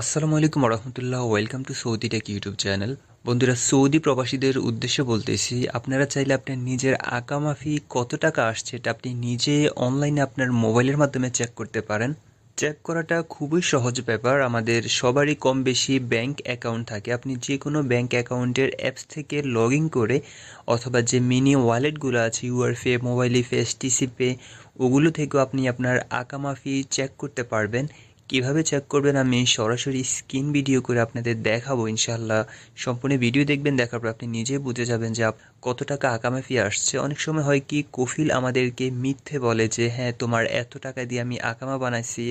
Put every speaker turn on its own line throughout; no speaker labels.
আসসালামু আলাইকুম রহমতুল্লাহ welcome to Saudi tech YouTube channel. বন্ধুরা, সৌদি প্রবাসীদের উদ্দেশ্যে বলতেছি, আপনারা চাইলে আপনার নিজের আকামাফি কত টাকা আসছে এটা আপনি নিজে অনলাইনে আপনার মোবাইলের মাধ্যমে চেক করতে পারেন। চেক করাটা খুবই সহজ ব্যাপার, আমাদের সবারই কম বেশি ব্যাংক অ্যাকাউন্ট থাকে। আপনি যে কোনো ব্যাংক অ্যাকাউন্টের অ্যাপস থেকে লগ ইন করে অথবা যে মিনি ওয়ালেটগুলো আছে urpay mobile pay STC pay ওগুলো থেকেও আপনি আপনার আকামাফি চেক করতে পারবেন। কীভাবে চেক করবেন আমি সরাসরি স্ক্রিন ভিডিও করে আপনাদের দেখাবো ইনশাল্লাহ সম্পূর্ণ ভিডিও দেখবেন, দেখার পর আপনি নিজে বুঝে যাবেন যে কত টাকা আকামাফি আসছে। অনেক সময় হয় কি, কফিল আমাদেরকে মিথ্যে বলে যে হ্যাঁ তোমার এত টাকা দিয়ে আমি আকামা বানাইছি,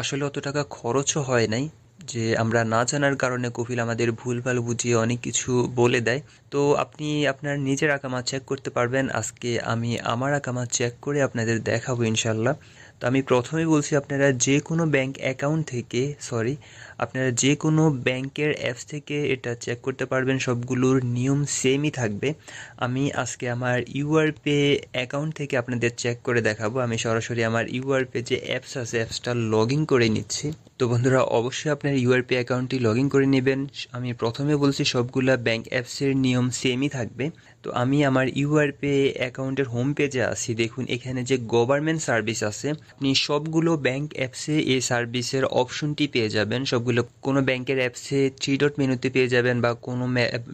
আসলে অত টাকা খরচও হয় নাই। যে আমরা না জানার কারণে কপিল আমাদের ভুলভাল বুঝিয়ে অনেক কিছু বলে দেয়। তো আপনি আপনার নিজের আকামা চেক করতে পারবেন। আজকে আমি আমার আকামা চেক করে আপনাদের দেখাবো ইনশাল্লাহ তো আমি প্রথমেই বলছি আপনারা যে কোনো ব্যাংক অ্যাকাউন্ট থেকে সরি আপনারা যে কোনো ব্যাংকের অ্যাপস থেকে এটা চেক করতে পারবেন। সবগুলোর নিয়ম সেমই থাকবে। আমি আজকে আমার ইউআর পে অ্যাকাউন্ট থেকে আপনাদের চেক করে দেখাবো। আমি সরাসরি আমার ইউআর পে যে অ্যাপস আছে অ্যাপসটা লগ ইন করে নিচ্ছি। তো বন্ধুরা, অবশ্যই আপনার ইউআরপি অ্যাকাউন্টটি লগ ইন করে নেবেন। আমি প্রথমে বলছি, সবগুলা ব্যাংক অ্যাপসের নিয়ম সেমই থাকবে। তো আমি আমার ইউআরপি অ্যাকাউন্টের হোম পেজে আছি। দেখুন, এখানে যে গভর্নমেন্ট সার্ভিস আছে, আপনি সবগুলো ব্যাংক অ্যাপসে এই সার্ভিসের অপশনটি পেয়ে যাবেন। সবগুলো, কোনো ব্যাংকের অ্যাপসে থ্রি ডট মেনুতে পেয়ে যাবেন বা কোনো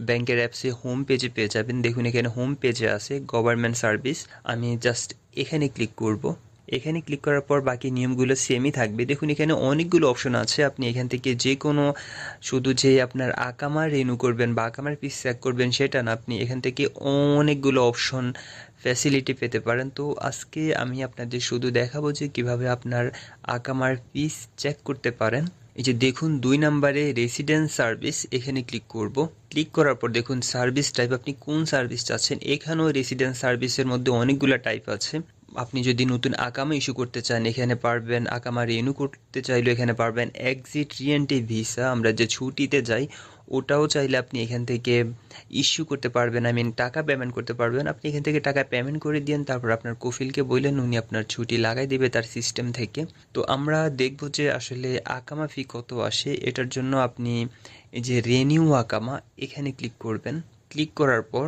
ব্যাংকের অ্যাপসে হোম পেজে পেয়ে যাবেন। দেখুন, এখানে হোম পেজে আছে গভর্নমেন্ট সার্ভিস আমি জাস্ট এখানে ক্লিক করব। এখানে ক্লিক করার পর বাকি নিয়মগুলো সেমই থাকবে। দেখুন, এখানে অনেকগুলো অপশন আছে। আপনি এখান থেকে যে কোনো শুধু যে আপনার আকামা রেনু করবেন বা আকামার পিস চেক করবেন, সেটা না। আপনি এখান থেকে অনেকগুলো অপশন ফ্যাসিলিটি পেতে পারেন। তো আজকে আমি আপনাদের শুধু দেখাবো যে কীভাবে আপনার আকামার পিস চেক করতে পারেন। এই যে দেখুন, দুই নম্বরে রেসিডেন্স সার্ভিস এখানে ক্লিক করব। ক্লিক করার পর দেখুন সার্ভিস টাইপ আপনি কোন সার্ভিস চাচ্ছেন? এখানেও রেসিডেন্স সার্ভিসের মধ্যে অনেকগুলো টাইপ আছে। আপনি যদি নতুন আকামা ইস্যু করতে চান, এখানে পারবেন আকামা রিনিউ করতে চাইলে এখানে পারবেন এক্সিট রিএন্টি ভিসা আমরা যে ছুটিতে যাই, ওটাও চাইলে আপনি এখান থেকে ইস্যু করতে পারবেন। আই মিন টাকা পেমেন্ট করতে পারবেন। আপনি এখান থেকে টাকা পেমেন্ট করে দিন তারপর আপনার কফিলকে বললেন, উনি আপনার ছুটি লাগাই দেবে তার সিস্টেম থেকে। তো আমরা দেখব যে আসলে আকামা ফি কত আসে। এটার জন্য আপনি এই যে রেনিউ আকামা, এখানে ক্লিক করবেন। ক্লিক করার পর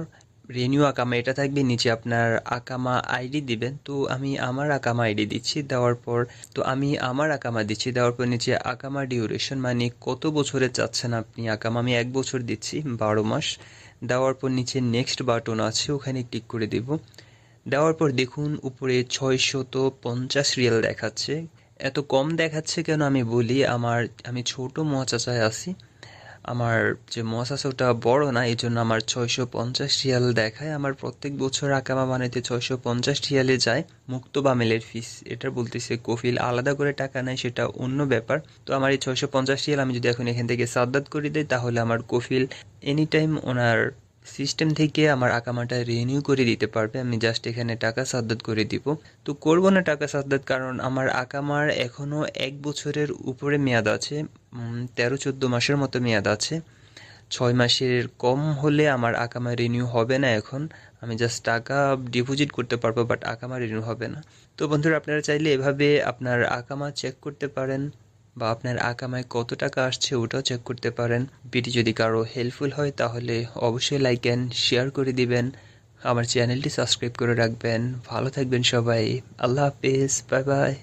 রেনিউ আকামা, এটা থাকবে নিচে আপনার আকামা আইডি দিবেন। তো আমি আমার আকামা আইডি দিচ্ছি, দেওয়ার পর, তো আমি আমার আকামা দিচ্ছি, দেওয়ার পর নিচে আকামা ডিউরেশন মানে কত বছরে চাচ্ছেন আপনি আকামা? আমি এক বছর দিচ্ছি, বারো মাস। দেওয়ার পর নিচে নেক্সট বাটন আছে, ওখানে ক্লিক করে দেব। দেওয়ার পর দেখুন, উপরে ছয়শত পঞ্চাশ রিয়াল দেখাচ্ছে। এত কম দেখাচ্ছে কেন আমি বলি, আমার, আমি ছোট মহাচাচায় আছি। আমার যে মহাশাস ওটা বড় না, এই জন্য আমার ছয়শো পঞ্চাশ রিয়াল দেখায়। আমার প্রত্যেক বছর আকামা বানাইতে ছয়শো পঞ্চাশ রিয়ালে যায়। মুক্ত বামেলের ফিস এটা বলতেছে কফিল। আলাদা করে টাকা নেয়, সেটা অন্য ব্যাপার। তো আমার এই ছয়শো পঞ্চাশ রিয়াল আমি যদি এখন এখান থেকে সাদ্দাত করে দিই, তাহলে আমার কফিল এনি টাইম ওনার সিস্টেম থেকে আমার আকামাটা রিনিউ করে দিতে পারবে, আমি জাস্ট এখানে টাকা সাদ্দাত করে দিব। তো করব না টাকা সাদ্দাত, কারণ আমার আকামার এখনও এক বছরের উপরে মেয়াদ আছে তেরো চোদ্দ মাসের মতো মেয়াদ আছে। ছয় মাসের কম হলে আমার আকামা রিনিউ হবে না এখন, আমি জাস্ট টাকা ডিপোজিট করতে পারব বাট আকামা রিনিউ হবে না। তো বন্ধুরা, আপনারা চাইলে এভাবে আপনার আকামা চেক করতে পারেন। বা আপনার আকামায় কত টাকা আসছে ওটাও চেক করতে পারেন। ভিডিও যদি কারও হেল্পফুল হয়, তাহলে অবশ্যই লাইক অ্যান্ড শেয়ার করে দিবেন। আমার চ্যানেলটি সাবস্ক্রাইব করে রাখবেন। ভালো থাকবেন সবাই। আল্লাহ হাফিজ। Bye bye